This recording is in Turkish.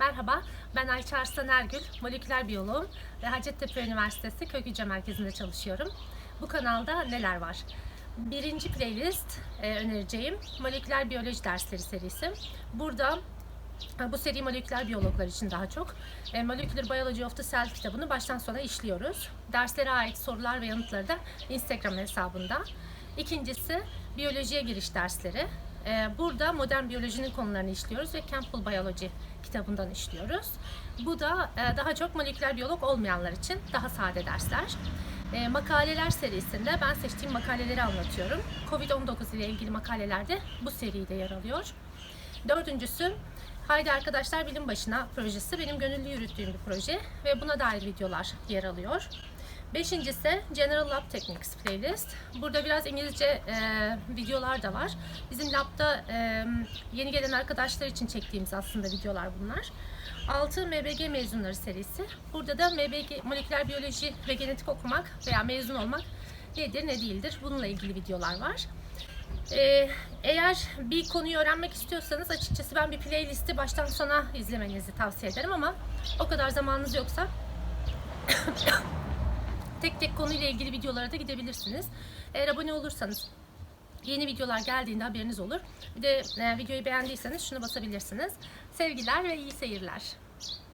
Merhaba, ben Ayça Arslan Ergül, moleküler biyoloğum ve Hacettepe Üniversitesi Kök Hücre Merkezi'nde çalışıyorum. Bu kanalda neler var? Birinci playlist e, önereceğim moleküler biyoloji dersleri serisi. Burada bu seri moleküler biyologlar için daha çok. E, Molecular Biology of the Cell kitabını baştan sona işliyoruz. Derslere ait sorular ve yanıtları da Instagram hesabında. İkincisi biyolojiye giriş dersleri. E, Burada modern biyolojinin konularını işliyoruz ve Campbell Biology kitabından işliyoruz. Bu da e, daha çok moleküler biyolog olmayanlar için daha sade dersler. E, makaleler serisinde ben seçtiğim makaleleri anlatıyorum. Covid-19 ile ilgili makaleler de bu seride yer alıyor. Dördüncüsü Haydi Arkadaşlar Bilim Başına projesi benim gönüllü yürüttüğüm bir proje ve buna dair videolar yer alıyor. Beşincisi General Lab Techniques playlist. Burada biraz İngilizce e, videolar da var. Bizim labda e, yeni gelen arkadaşlar için çektiğimiz aslında videolar bunlar. 6 MBG mezunları serisi. Burada da MBG moleküler biyoloji ve genetik okumak veya mezun olmak nedir ne değildir bununla ilgili videolar var. Ee, eğer bir konuyu öğrenmek istiyorsanız açıkçası ben bir playlisti baştan sona izlemenizi tavsiye ederim ama o kadar zamanınız yoksa tek tek konuyla ilgili videolara da gidebilirsiniz. Eğer abone olursanız yeni videolar geldiğinde haberiniz olur. Bir de e, videoyu beğendiyseniz şunu basabilirsiniz. Sevgiler ve iyi seyirler.